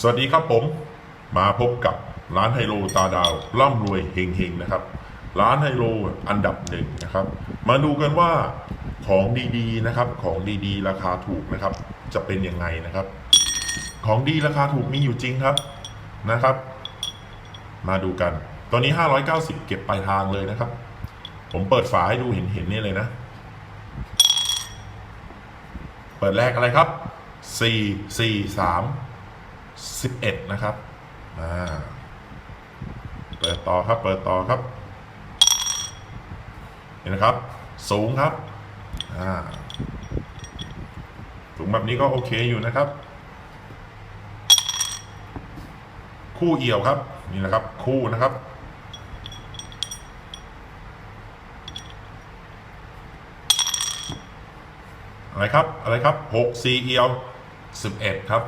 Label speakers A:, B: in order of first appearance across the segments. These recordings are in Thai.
A: สวัสดีครับผม มาพบกับร้านไฮโลตาดาวร่ำรวยเฮงๆนะครับ ร้านไฮโลอันดับหนึ่งนะครับ มาดูกันว่าของดีๆนะครับ ของดีๆ ราคาถูกนะครับ จะเป็นยังไงนะครับ ของดีราคาถูกมีอยู่จริงครับนะครับ มาดูกัน ตอนนี้ 590 เก็บปลายทางเลยนะครับ ผมเปิดฝาให้ดูเห็นๆนี่เลยนะ เปิดแรกอะไรครับ 4 4 3 11 นะครับอ่าเปิดต่อครับ เปิดต่อครับ เห็นนะครับ สูงครับอ่าสูงแบบนี้ก็โอเคอยู่นะครับ คู่เอี่ยวครับ นี่นะครับ คู่นะครับอะไรครับ อะไรครับหกซีเอียวสิบเอ็ดครับ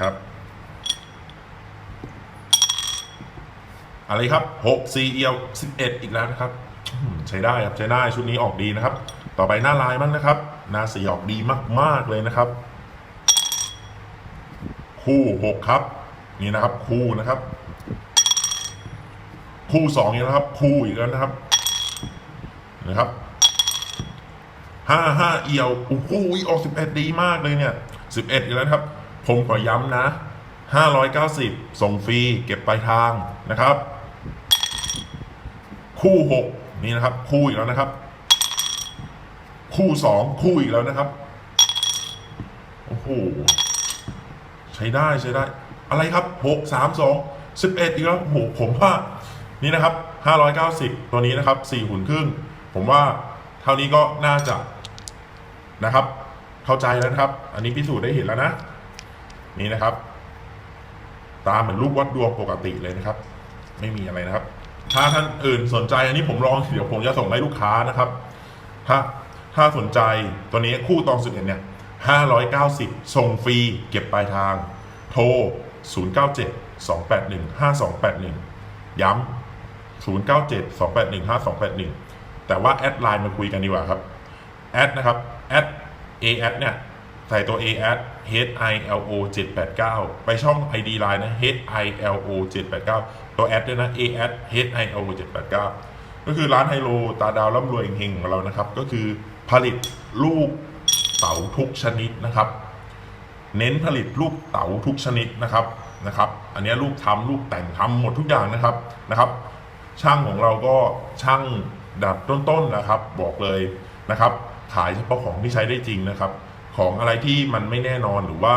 A: ครับ อะไรครับหกซีเอียวสิบเอ็ดอีกแล้วนะครับใช้ได้ครับใช้ได้ชุดนี้ออกดีนะครับ ต่อไปหน้าลายบ้างนะครับ หน้าสีออกดีมาก ๆเลยนะครับ คู่หกครับ นี่นะครับ คู่นะครับ คู่สองนี่นะครับ คู่อีกแล้วนะครับนะครับห้าห้าเอียวโอ้โหออกสิบเอ็ดดีมากเลยเนี่ยสิบเอ็ดอีกแล้วครับ ผมขอย้ำนะห้าร้อยเก้าสิบส่งฟรีเก็บปลายทางนะครับ คู่หกนี่นะครับ คู่อีกแล้วนะครับ คู่สองคู่อีกแล้วนะครับ โอ้โห ใช้ได้ใช้ได้ อะไรครับหกสามสองสิบเอ็ดอีกแล้วโอ้โหผมว่านี่นะครับห้าร้อยเก้าสิบตัวนี้นะครับสี่หุ่นครึ่ง ผมว่าเท่านี้ก็น่าจะนะครับ เข้าใจแล้วครับ อันนี้พิสูจน์ได้เห็นแล้วนะ นี่นะครับ ตามเหมือนรูปวัดดวงปกติเลยนะครับ ไม่มีอะไรนะครับ ถ้าท่านอื่นสนใจอันนี้ผมลองเดี๋ยวผมจะส่งให้ลูกค้านะครับ ถ้าถ้าสนใจตัวนี้คู่ตองสุดเนี่ยห้ารอยเก้าสิบส่งฟรีเก็บปลายทาง โทร0 9 7 2 8 1 5 2 8 1ย้ำ0 9 7 2 8 1 5 2 8 1แต่ว่าแอดไลน์มาคุยกันดีกว่าครับ แอดนะครับ แอด a แอดเนี่ย ใส่ตัว a แอด h i l o 789 ไปช่อง id line นะ h i l o 789 ตัวแอดด้วยนะ a แอด h i l o 789 ก็คือร้านไฮโลตาดาวร่ำรวยเฮงของเรานะครับ ก็คือผลิตลูกเต๋าทุกชนิดนะครับ เน้นผลิตลูกเต๋าทุกชนิดนะครับนะครับ อันนี้ลูกทำลูกแต่งทำหมดทุกอย่างนะครับนะครับ ช่างของเราก็ช่างดับต้นๆนะครับ บอกเลยนะครับ ขายเฉพาะของที่ใช้ได้จริงนะครับ ของอะไรที่มันไม่แน่นอนหรือว่า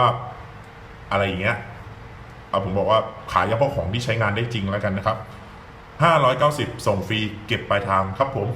A: อะไรอย่างเงี้ยเอาผมบอกว่าขายเฉพาะของที่ใช้งานได้จริงแล้วกันนะครับ 590 ส่งฟรีเก็บปลายทางครับผม